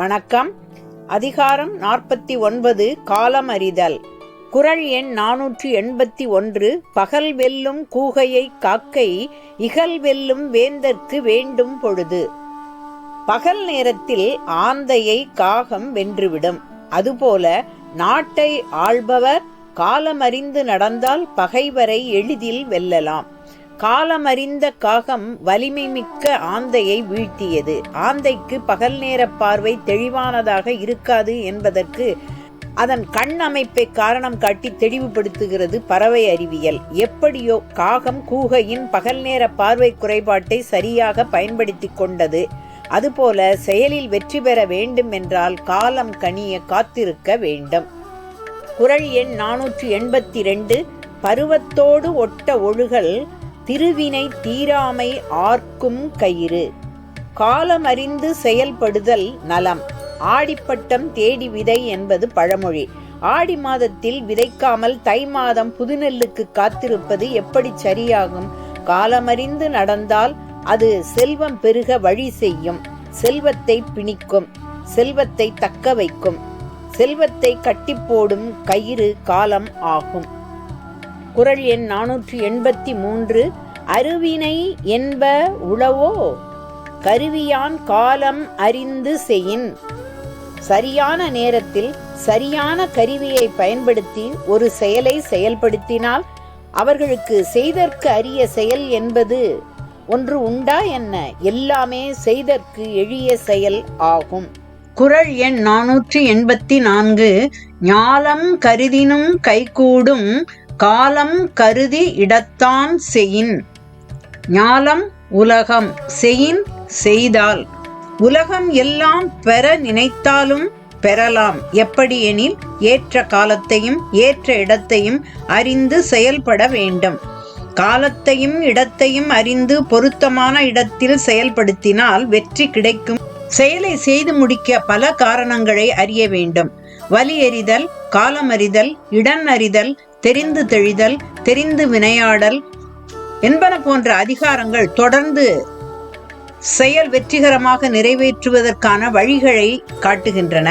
வணக்கம். அதிகாரம் நாற்பத்தி ஒன்பது காலம் அறிதல். குறள் எண் நானூற்றி எண்பத்தி ஒன்று பகல் வெல்லும் கூகையை காக்கை இகல் வெல்லும் வேந்தற்கு வேண்டும் பொழுது. பகல் நேரத்தில் ஆந்தையை காகம் வென்றுவிடும். அதுபோல நாட்டை ஆள்பவர் காலமறிந்து நடந்தால் பகைவரை எளிதில் வெல்லலாம். காலமறிந்த காகம் வலிமை மிக்க ஆந்தையை வீழ்த்தியது. ஆந்தைக்கு பகல் நேர பார்வை தெளிவானதாக இருக்காது என்பதற்கு அதன் கண் அமைப்பை காரணம் காட்டி தெளிவுபடுத்துகிறது பறவை அறிவியல். எப்படியோ காகம் கூகையின் பகல் நேர பார்வை குறைபாட்டை சரியாக பயன்படுத்தி கொண்டது. அதுபோல செயலில் வெற்றி பெற வேண்டும் என்றால் காலம் கனிய காத்திருக்க வேண்டும். குறள் எண் நானூற்றி எண்பத்தி ரெண்டு பருவத்தோடு ஒட்ட ஒழுகல் திருவினை தீராமை ஆர்க்கும் கயிறு. காலமறிந்து செயல்படுதல் நலம். ஆடிப்பட்டம் தேடி விதை என்பது பழமொழி. ஆடி மாதத்தில் விதைக்காமல் தை மாதம் புதுநெல்லுக்கு காத்திருப்பது எப்படி சரியாகும்? காலமறிந்து நடந்தால் அது செல்வம் பெருக வழி செய்யும். செல்வத்தை பிணிக்கும். செல்வத்தை தக்க வைக்கும். செல்வத்தை கட்டி போடும் கயிறு காலம் ஆகும். குறள் எண் நானூற்றி எண்பத்தி மூன்று. அருவினை என்ப உளவோ? கருவியான் காலம் அறிந்து செயின். சரியான நேரத்தில் சரியான கருவியை பயன்படுத்தி ஒரு செயலை செயல்படுத்தினால் அவர்களுக்கு செய்தற்கு அரிய செயல் என்பது. ஒன்று உண்டா என்ன? எல்லாமே செய்தற்கு எளிய செயல் ஆகும். குறள் எண் நானூற்றி எண்பத்தி நான்கு. ஞாலம் கருதினும் கைகூடும் காலம் கருதி இடத்தான் செயின். ஞாலம் உலகம் செயின் செய்தால். உலகம் எல்லாம் பெற நினைத்தாலும் பெறலாம். எப்படி எனில் ஏற்ற காலத்தையும் ஏற்ற இடத்தையும் அறிந்து செயல்பட வேண்டும். காலத்தையும் இடத்தையும் அறிந்து பொருத்தமான இடத்தில் செயல்படுத்தினால் வெற்றி கிடைக்கும். செயலை செய்து முடிக்க பல காரணங்களை அறிய வேண்டும். வலி எறிதல் காலமறிதல் இடன் அறிதல் தெரிந்து தெளிதல் தெரிந்து வினையாடல் என்பன போன்ற அதிகாரங்கள் தொடர்ந்து செயல் வெற்றிகரமாக நிறைவேற்றுவதற்கான வழிகளை காட்டுகின்றன.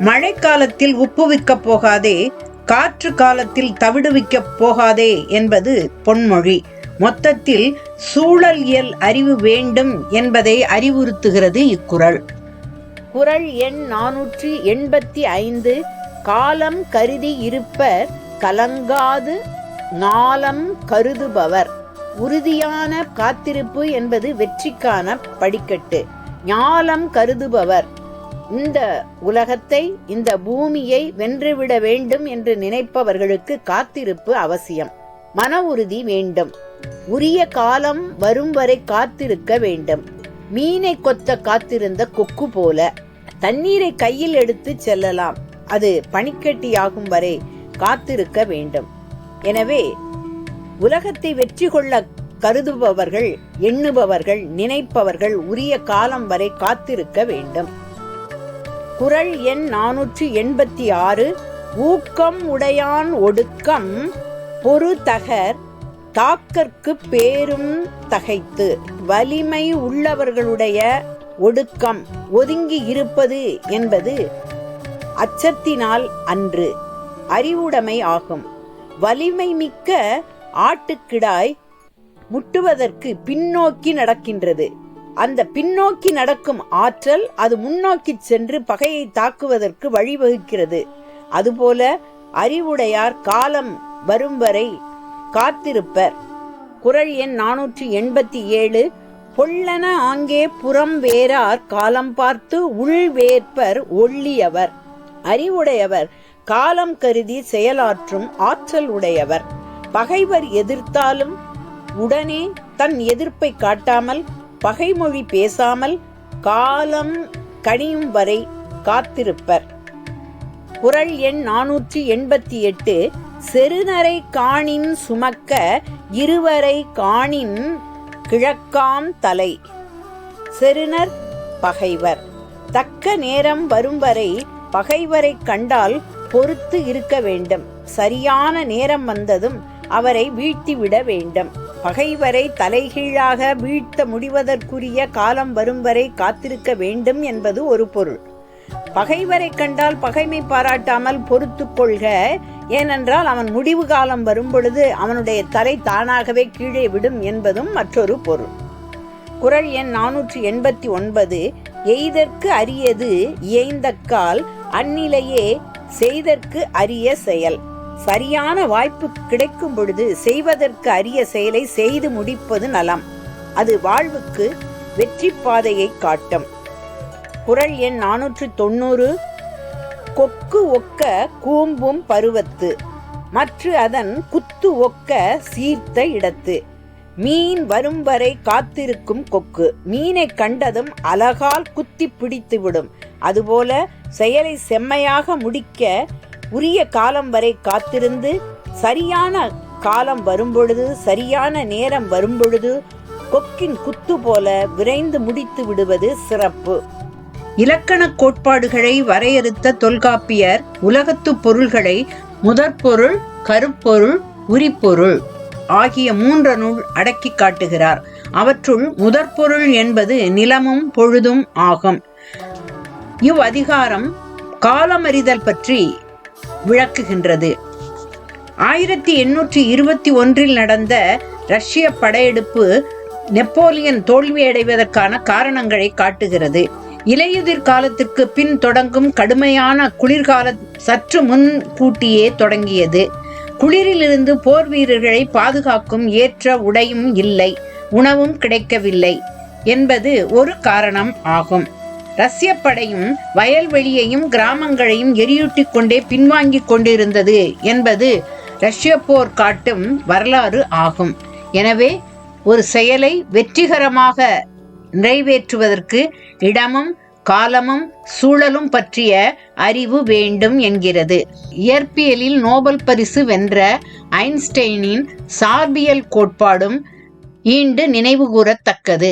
மழைக்காலத்தில் உப்புவிக்கப் போகாதே காற்று காலத்தில் தவிடுவிக்கப் போகாதே என்பது பொன்மொழி. மொத்தத்தில் சூழல் இயல் அறிவு வேண்டும் என்பதை அறிவுறுத்துகிறது இக்குறள். குரல் எண் நானூற்றி எண்பத்தி ஐந்து. காலம் கருதி இருப்பர் கலங்காது நாளம் கருதுபவர். உறுதியான காத்திருப்பு என்பது வெற்றிக்கான படிக்கட்டு. ஞாலம் கருதுபவர். இந்த உலகத்தை இந்த பூமியை வென்றுவிட வேண்டும் என்று நினைப்பவர்களுக்கு காத்திருப்பு அவசியம். மன உறுதி வேண்டும். உரிய காலம் வரும் வரை காத்திருக்க வேண்டும். மீனை கொத்த காத்திருந்த கொக்கு போல. தண்ணீரை கையில் எடுத்து செல்லலாம். அது பனிக்கட்டியாகும் வரை காத்திருக்க வேண்டும். எனவே உலகத்தை வெற்றி கொள்ள கருதுபவர்கள் எண்ணுபவர்கள் நினைப்பவர்கள் உரிய காலம் வரை காத்திருக்க வேண்டும். குரல் எண் நானூற்றி எண்பத்தி ஆறு ஊக்கம் உடையான் ஒடுக்கம் பொறுதகர் தாக்கற்கு பேரும் தகைத்து வலிமை உள்ளவர்களுடைய ஒடுக்கம் ஒதுங்கி இருப்பது என்பது அச்சத்தினால் அன்று அறிவுடைமை ஆகும். வலிமை மிக்க ஆட்டுக்கிடாய் முட்டுவதற்கு பின்னோக்கி நடக்கின்றது. அந்த பின்னோக்கி நடக்கும் ஆற்றல் அது முன்னோக்கி சென்று பகையை தாக்குவதற்கு வழிவகுக்கிறது. அதுபோல அறிவுடையார் காலம் வரும் வரை காத்திருப்பர். குறள் எண் நானூற்றி எண்பத்தி ஏழு பொல்லன ஆங்கே புறம் வேறார் காலம் பார்த்து உள் வேற்பர் ஒள்ளியவர். அறிவுடையவர் காலம் கருதி செயலாற்றும் ஆற்றல் உடையவர். பகைவர் எதிர்த்தாலும் உடனே தன் எதிர்ப்பை காட்டாமல் பகைமொழி பேசாமல் காலம் கனியும் வரை காத்திருப்பர். குரல் எண் நானூற்றி எண்பத்தி எட்டு செருநரை காணின் சுமக்க இருவரை காணின் கிழக்காம் தலை. செருனர் பகைவர். தக்க நேரம் வரும் வரை பகைவரை கண்டால் பொறுத்து இருக்க வேண்டும். சரியான நேரம் வந்ததும் அவரை வீழ்த்திவிட வேண்டும். பகைவரை தலைகீழாக வீழ்த்த முடிவதற்குரிய காலம் வரும் வரை காத்திருக்க வேண்டும் என்பது ஒரு பொருள். பகைவரை கண்டால் பகைமை பாராட்டாமல் பொறுத்து கொள்க. ஏனென்றால் அவன் முடிவு காலம் வரும்பொழுது அவனுடைய தலை தானாகவே கீழே விடும் என்பதும் மற்றொரு பொருள். குரல் எண் நானூற்றி எண்பத்தி ஒன்பது எய்தற்கு அரியது இயைந்தக்கால் அந்நிலையே செய்தற்கு அரிய செயல். சரியான வாய்ப்பு கிடைக்கும் பொழுது செய்வதற்கு அரிய செயலை செய்து முடிப்பது நலம். அது வாழ்வுக்கு வெற்றி பாதையை காட்டும். குரல் எண் நானூற்று தொண்ணூறு கொக்கு ஒக்க கூம்பும் பருவத்து மற்று அதன் குத்து ஒக்க சீர்த்த இடத்து. மீன் வரும் வரை காத்திருக்கும் கொக்கு மீனை கண்டதும் அழகால் குத்தி பிடித்துவிடும் அதுபோல செயலை செம்மையாக முடிக்க உரிய காலம் வரை காத்திருந்து சரியான காலம் வரும்பொழுது சரியான நேரம் வரும்பொழுது கொக்கின் குத்து போல விரைந்து முடித்து விடுவது சிறப்பு. இலக்கணக் கோட்பாடுகளை வரையறுத்த தொல்காப்பியர் உலகத்து பொருள்களை முதற்பொருள் கருப்பொருள் உரிப்பொருள் ஆகிய மூன்றனுள் அடக்கி காட்டுகிறார். அவற்றுள் முதற்பொருள் என்பது நிலமும் பொழுதும் ஆகும். இவ் அதிகாரம் காலமறிதல் பற்றி விளக்குகின்றது. ஆயிரத்தி எண்ணூற்றி இருபத்தி ஒன்றில் நடந்த ரஷ்ய படையெடுப்பு நெப்போலியன் தோல்வியடைவதற்கான காரணங்களை காட்டுகிறது. இலையுதிர் காலத்திற்கு பின் தொடங்கும் கடுமையான குளிர்கால சற்று முன் கூட்டியே தொடங்கியது. குளிரிலிருந்து போர் வீரர்களை பாதுகாக்கும் ஏற்ற உடையும் இல்லை உணவும் கிடைக்கவில்லை என்பது ஒரு காரணம் ஆகும். ரஷ்ய படையும் வயல்வெளியையும் கிராமங்களையும் எரியூட்டிக் கொண்டே பின்வாங்கிக் கொண்டிருந்தது என்பது ரஷ்ய போர் காட்டும் வரலாறு ஆகும். எனவே ஒரு செயலை வெற்றிகரமாக நிறைவேற்றுவதற்கு இடமும் காலமும் சூழலும் பற்றிய அறிவு வேண்டும் என்கிறது. இயற்பியலில் நோபல் பரிசு வென்ற ஐன்ஸ்டைனின் சார்பியல் கோட்பாடும் ஈண்டு நினைவுகூரத்தக்கது